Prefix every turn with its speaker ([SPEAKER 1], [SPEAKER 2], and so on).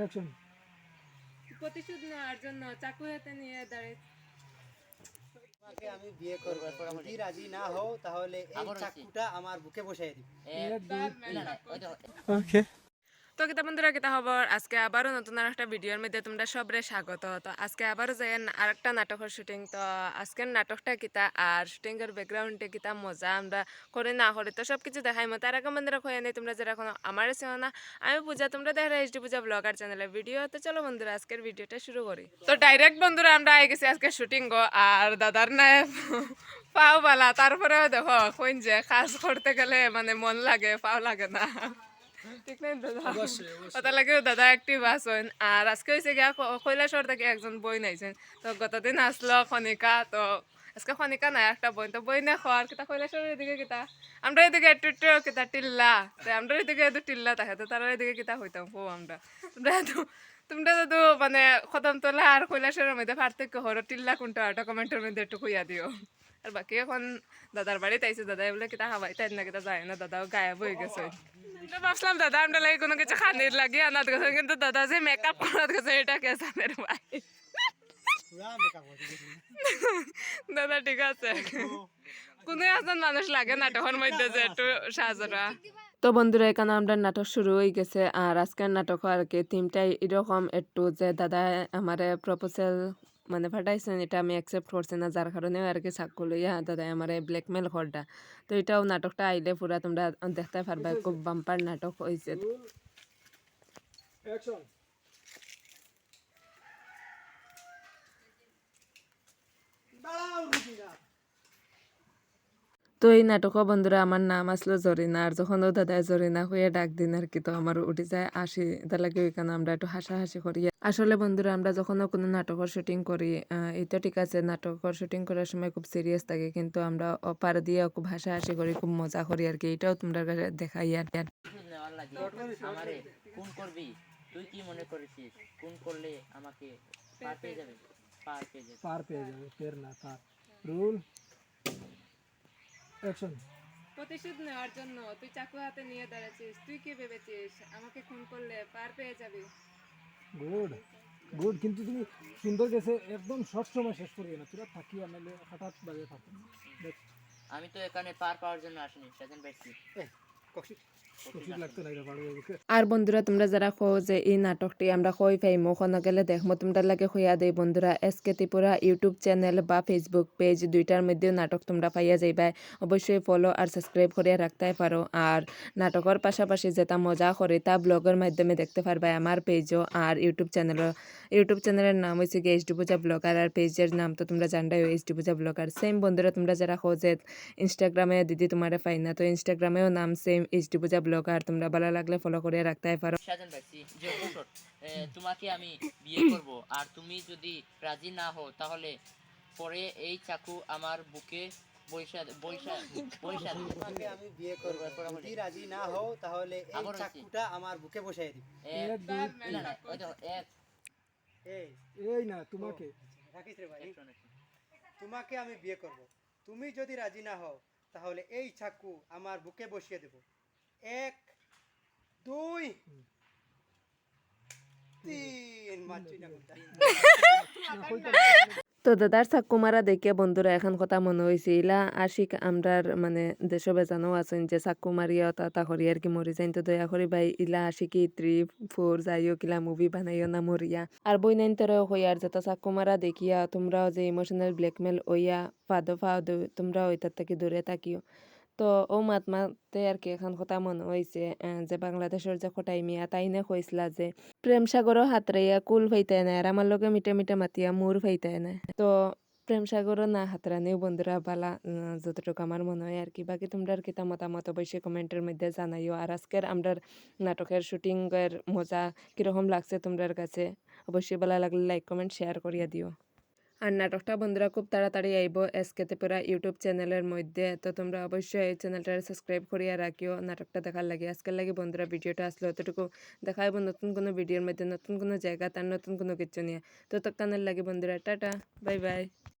[SPEAKER 1] Action
[SPEAKER 2] প্রতিশোধ নেওয়ার জন্য চাকু হাতে নিয়ে দাঁড়িয়ে
[SPEAKER 3] তোমাকে আমি বিয়ে করব। যদি রাজি না হও তাহলে এই চাকুটা আমার বুকে বসাই দিবে।
[SPEAKER 4] ওকে
[SPEAKER 2] তো কিতা বন্ধুরা কিতা খবর আজকে আবারও নতুন আর একটা ভিডিওর মধ্যে তোমরা সবরে স্বাগত। তো আজকে আবারও যাই আর একটা নাটকের শুটিং তো আজকের নাটকটা কিতা আর শুটিংয়ের ব্যাকগ্রাউন্ডে কিতা মজা আমরা করে না করে তো সব কিছু দেখাই মতো আর আগে বন্ধুরা হয়ে নেই তোমরা যারা এখন আমার চেও না, আমি পূজা, তোমরা দেখা এইচডি পূজা ব্লগার চ্যানেলে ভিডিও তো চলো বন্ধুরা, আজকের ভিডিওটা শুরু করি। তো ডাইরেক্ট বন্ধুরা, আমরা আই গেছি আজকে শুটিং গো, আর দাদার নাই। পাও বালা, তারপরেও দেখো, কোন যে কাজ করতে গেলে মানে মন লাগে, পাও লাগে না। ঠিক নাই দাদা? ওটা লাগে দাদা অ্যাক্টিভ আসেন আর আজকে হয়েছে গিয়া কৈলাসর থেকে একজন বই নাইছেন। তো গতদিন আসলো খনিকা তো আজকে খনিকা নাই একটা বই। তো বই না কিতা এদিকে কিতা? আমরা এদিকে একটু একটু কিতা টিল্লা। আমরা এদিকে টিল্লা থাকে তো তারা এদিকে কিতা হইতাম আমরা। তোমরা তো তোমরা তো মানে খতম তোলা আর কৈলাসের মধ্যে পার্থক্য হরো টিল্লা কোনটা কমেন্টের মধ্যে একটু কইয়া দিও। আর বাকি এখন দাদার বাড়িতে আইছে, দাদা বলে কিতা খাবাই তাই না কিতা যায় না দাদাও গায়েব হয়ে গেছে। ভাবছিলাম দাদা আমরা লাগে কোনো কিছু খানির লাগে আনাত গেছে, কিন্তু দাদা যে মেকআপ করাত গেছে, এটা কে জানে রে ভাই? দাদা ঠিক আছে। কোনো একজন মানুষ লাগে নাটকের মধ্যে যে একটু সাজরা। তো বন্ধুরা, এখানে আমরা নাটক শুরু হয়ে গেছে, আর আজকের নাটক আর কি থিমটাই এরকম একটু যে দাদা আমার প্রপোজাল মানে ফাটাইছেন এটা আমি অ্যাকসেপ্ট করছি না যার কারণে আর কি চাকু লইয়া দাদাই আমার ব্ল্যাকমেল ঘরটা তো এটাও নাটকটা আইলে পুরা তোমরা দেখতে পারবা খুব বাম্পার নাটক হয়েছে তো এই নাটকও বন্ধুরা আমার নাম আসলো জরিনা আর যখন ও দাদায় জরিনা হয়ে ডাক দিন আর কি তো আমার উঠে যায় আসি তার লাগে ওইখানে আমরা একটু হাসাহাসি করি। আসলে বন্ধুরা আমরা যখনও কোনো নাটকের শুটিং করি এটা ঠিক আছে নাটকের শুটিং করার সময় খুব সিরিয়াস থাকে কিন্তু আমরা অপার দিয়ে খুব হাসাহাসি করি খুব মজা করি আর কি এটাও তোমরা কাছে দেখাই আর
[SPEAKER 4] কোন করবি? তুই কি মনে করেছিস কোন করলে আমাকে পার পেয়ে যাবে? পার পেয়ে যাবে।
[SPEAKER 1] পার পেয়ে যাবে ফের না পার রুল? অ্যাকশন
[SPEAKER 2] প্রতিশোধ নেওয়ার জন্য তুই চাকু হাতে নিয়ে দাঁড়াচ্ছিস। তুই কি ভেবেছিস? আমাকে খুন করলে পার পেয়ে যাবি।
[SPEAKER 1] গুড গুড কিন্তু তুমি সুন্দর গেছে একদম শর্ট সময় শেষ করিয়ে না তুই থাকিয়া নাহলে হঠাৎ বাজে থাকি দেখ
[SPEAKER 4] আমি তো এখানে পার পাওয়ার জন্য আসিনি সেদিন পাইছি
[SPEAKER 2] আর বন্ধুরা, তোমরা যারা কো যে এই নাটকটি আমরা কই পাইমো কোনো গেলে দেখমো। তোমরা লাগে হইয়া দেই বন্ধুরা এসকে ত্রিপুরা ইউটিউব চ্যানেল বা ফেসবুক পেজ দুইটার মধ্যেও নাটক তোমরা পাইয়া যাইবা অবশ্যই ফলো আর সাবস্ক্রাইব করিয়া রাখতে পারো। আর নাটকের পাশাপাশি যেটা মজা করে, তা ব্লগের মাধ্যমে দেখতে পারবা আমার পেজও আর ইউটিউব চ্যানেলও ইউটিউব চ্যানেলের নাম হয়েছে গিয়ে এইচডি পূজা ব্লগার আর পেজের নাম তো তোমরা জানটাই এইচডি পূজা ব্লগার সেম বন্ধুরা, তোমরা যারা খোঁজে ইনস্টাগ্রামে দিদি তোমার পাই না, তো ইনস্টাগ্রামেও নাম সেম এইচডি পূজা ব্লগার তোমরা ভালো লাগলে ফলো করে রাখতে পারো
[SPEAKER 4] যে তোমাকে আমি বিয়ে করব। আর তুমি যদি রাজি না হও তাহলে পরে এই চাকু আমার বুকে বৈশা বৈশা বৈশা
[SPEAKER 3] তোমাকে আমি বিয়ে করব যদি রাজি না হও তাহলে এই চাকুটা আমার বুকে বসাই
[SPEAKER 1] দুই
[SPEAKER 4] না না
[SPEAKER 3] এই
[SPEAKER 1] এই। না তোমাকে।
[SPEAKER 3] রাখিস রে ভাই। তোমাকে আমি বিয়ে করব। তুমি যদি রাজি না হও তাহলে এই চাকু আমার বুকে বসিয়ে দেব এক দুই তিন কোনটা
[SPEAKER 2] তো দাদার চাক্কুমারা দেখে বন্ধুরা এখন কথা মনে হয়েছে ইলা আশিক আমরার মানে দেশে বেজানো আছেন যে চাক্কু মারিয়া তা তা করি আর কি মরি যাইন তো দয়া করি ভাই ইলা আশিকি থ্রি ফোর যাইও, কিলা মুভি বানাইও না মরিয়া আর বই নাইন তোর হইয়ার চাক্কু মারা দেখিয়া তোমরাও যে ইমোশনাল ব্ল্যাকমেল ওইয়া ফাদো ফাদো তোমরা ওইটার থেকে দূরে থাকিও। তো ও মাত মাতে আর কি এখন কথা মনে হয়েছে যে বাংলাদেশের যে কটাই মিয়া তাই না কইসলা যে প্রেম সাগরও হাতরাইয়া কুল ফাইতে না আর আমার লগে মিটে মিটে মাতিয়া মুর ফাইতে না তো প্রেম সাগরও না হাতরানিও বন্ধুরা বালা যতটুকু আমার মনে হয় আর কি বাকি তোমরা আর কি তা মতামত অবশ্যই কমেন্টের মধ্যে জানাইও। আর আজকের আমরা নাটকের শুটিংয়ের মজা কীরকম লাগছে তোমরার কাছে অবশ্যই ভালো লাগলে লাইক কমেন্ট শেয়ার করিয়া দিও। আর নাটকটা বন্ধুরা খুব তাড়াতাড়ি আইব। এসকেতে পুরা ইউটিউব চ্যানেলের মধ্যে। তো তোমরা অবশ্যই এই চ্যানেলটা সাবস্ক্রাইব করিয়া রাখিও। নাটকটা দেখার লাগে। আজকের লাগে বন্ধুরা ভিডিওটা আসলে অতটুকু দেখাইব নতুন কোনো ভিডিওর মধ্যে, নতুন কোনো জায়গা, তার নতুন কোনো কিছু নিয়ে। তো তৎকানের লাগে বন্ধুরা, টাটা বাই বাই